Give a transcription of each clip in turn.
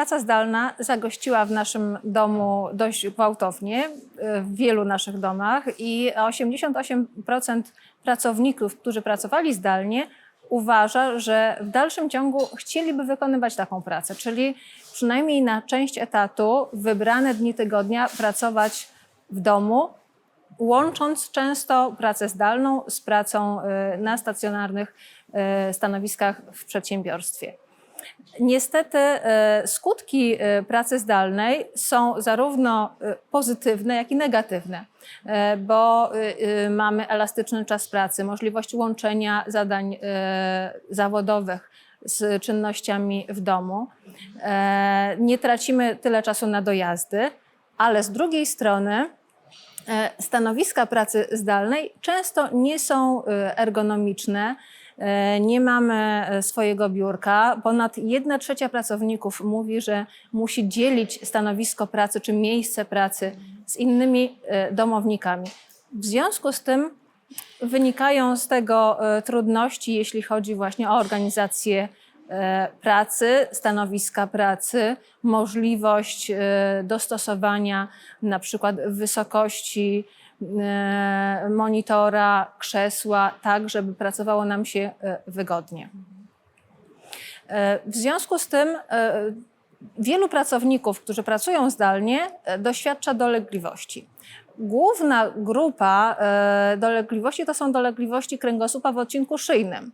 praca zdalna zagościła w naszym domu dość gwałtownie, e, w wielu naszych domach i 88% pracowników, którzy pracowali zdalnie, uważa, że w dalszym ciągu chcieliby wykonywać taką pracę, czyli przynajmniej na część etatu, wybrane dni tygodnia pracować w domu, łącząc często pracę zdalną z pracą y, na stacjonarnych y, stanowiskach w przedsiębiorstwie. Niestety y, skutki y, pracy zdalnej są zarówno y, pozytywne, jak i negatywne, bo mamy elastyczny czas pracy, możliwość łączenia zadań zawodowych z czynnościami w domu. E, Nie tracimy tyle czasu na dojazdy, ale z drugiej strony E, Stanowiska pracy zdalnej często nie są e, ergonomiczne. E, Nie mamy e, swojego biurka. Ponad 1 trzecia pracowników mówi, że musi dzielić stanowisko pracy czy miejsce pracy z innymi e, domownikami. W związku z tym wynikają z tego trudności, jeśli chodzi właśnie o organizację pracy, stanowiska pracy, możliwość e, dostosowania na przykład wysokości e, monitora, krzesła, tak, żeby pracowało nam się e, wygodnie. E, W związku z tym e, wielu pracowników, którzy pracują zdalnie, e, doświadcza dolegliwości. Główna grupa e, dolegliwości to są dolegliwości kręgosłupa w odcinku szyjnym.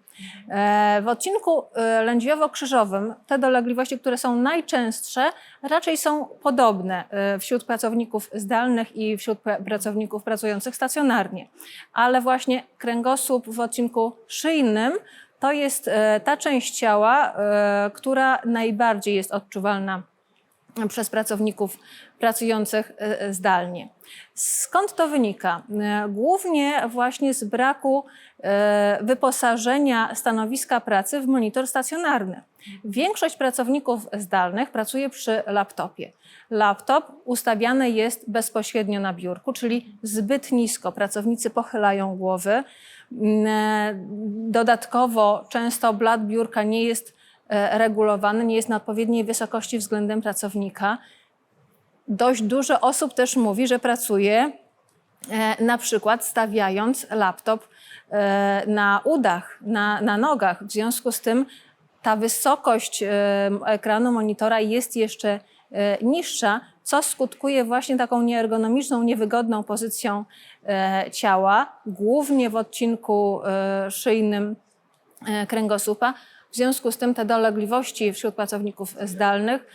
E, W odcinku e, lędźwiowo-krzyżowym te dolegliwości, które są najczęstsze, raczej są podobne wśród pracowników zdalnych i wśród pra- pracowników pracujących stacjonarnie. Ale właśnie kręgosłup w odcinku szyjnym to jest ta część ciała, która najbardziej jest odczuwalna przez pracowników pracujących e, zdalnie. Skąd to wynika? E, Głównie właśnie z braku e, wyposażenia stanowiska pracy w monitor stacjonarny. Większość pracowników zdalnych pracuje przy laptopie. Laptop ustawiany jest bezpośrednio na biurku, czyli zbyt nisko. Pracownicy pochylają głowy. Mm, e, Dodatkowo często blat biurka nie jest e, regulowany, nie jest na odpowiedniej wysokości względem pracownika. Dość dużo osób też mówi, że pracuje e, na przykład stawiając laptop e, na udach, na, na nogach. W związku z tym ta wysokość e, ekranu monitora jest jeszcze e, niższa, co skutkuje właśnie taką nieergonomiczną, niewygodną pozycją e, ciała, głównie w odcinku e, szyjnym e, kręgosłupa. W związku z tym te dolegliwości wśród pracowników zdalnych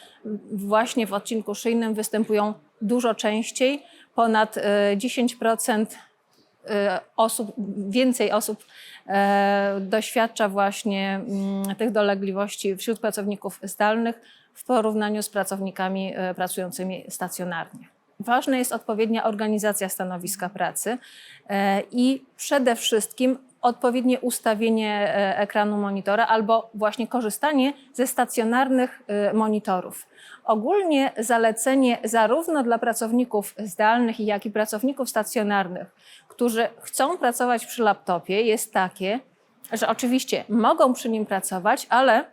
właśnie w odcinku szyjnym występują dużo częściej. Ponad e, 10% e, osób, więcej osób e, doświadcza właśnie mm, tych dolegliwości wśród pracowników zdalnych w porównaniu z pracownikami e, pracującymi stacjonarnie. Ważna jest odpowiednia organizacja stanowiska pracy e, i przede wszystkim odpowiednie ustawienie e, ekranu monitora albo właśnie korzystanie ze stacjonarnych e, monitorów. Ogólnie zalecenie zarówno dla pracowników zdalnych, jak i pracowników stacjonarnych, którzy chcą pracować przy laptopie, jest takie, że oczywiście mogą przy nim pracować, ale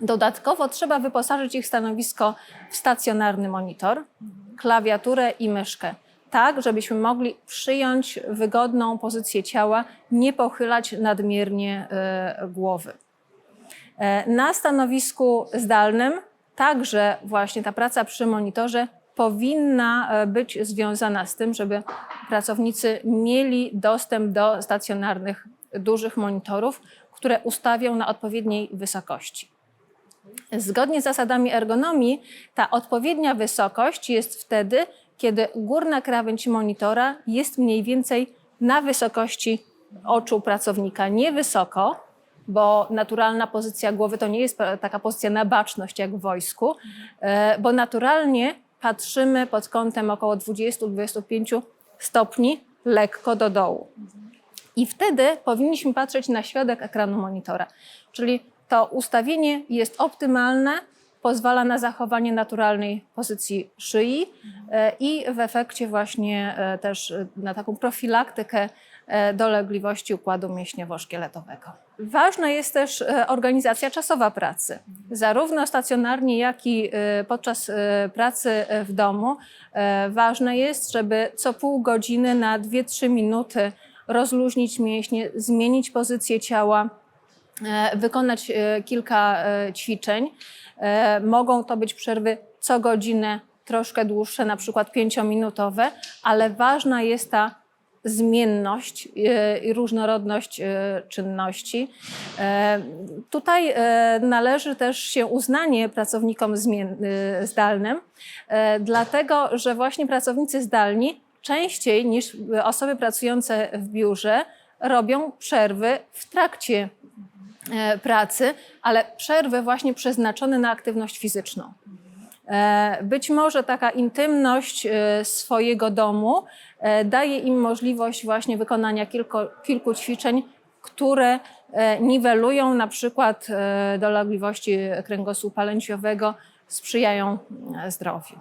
dodatkowo trzeba wyposażyć ich stanowisko w stacjonarny monitor, klawiaturę i myszkę. Tak, żebyśmy mogli przyjąć wygodną pozycję ciała, nie pochylać nadmiernie e, głowy. E, Na stanowisku zdalnym także właśnie ta praca przy monitorze powinna e, być związana z tym, żeby pracownicy mieli dostęp do stacjonarnych dużych monitorów, które ustawią na odpowiedniej wysokości. Zgodnie z zasadami ergonomii, ta odpowiednia wysokość jest wtedy, kiedy górna krawędź monitora jest mniej więcej na wysokości oczu pracownika. Nie wysoko, bo naturalna pozycja głowy to nie jest taka pozycja na baczność jak w wojsku, e, bo naturalnie patrzymy pod kątem około 20-25 stopni lekko do dołu. I wtedy powinniśmy patrzeć na środek ekranu monitora. Czyli to ustawienie jest optymalne, pozwala na zachowanie naturalnej pozycji szyi e, i w efekcie właśnie e, też e, na taką profilaktykę dolegliwości układu mięśniowo-szkieletowego. Ważna jest też organizacja czasowa pracy. Zarówno stacjonarnie, jak i podczas pracy w domu ważne jest, żeby co pół godziny na 2-3 minuty rozluźnić mięśnie, zmienić pozycję ciała, wykonać e, kilka e, ćwiczeń. E, Mogą to być przerwy co godzinę, troszkę dłuższe, na przykład pięciominutowe, ale ważna jest ta zmienność e, i różnorodność e, czynności. E, Tutaj e, należy też się uznanie pracownikom e, zdalnym, e, dlatego że właśnie pracownicy zdalni częściej niż osoby pracujące w biurze robią przerwy w trakcie e, pracy, ale przerwy właśnie przeznaczone na aktywność fizyczną. E, Być może taka intymność e, swojego domu e, daje im możliwość właśnie wykonania kilku, kilku ćwiczeń, które e, niwelują na przykład e, dolegliwości kręgosłupa lędźwiowego, sprzyjają e, zdrowiu.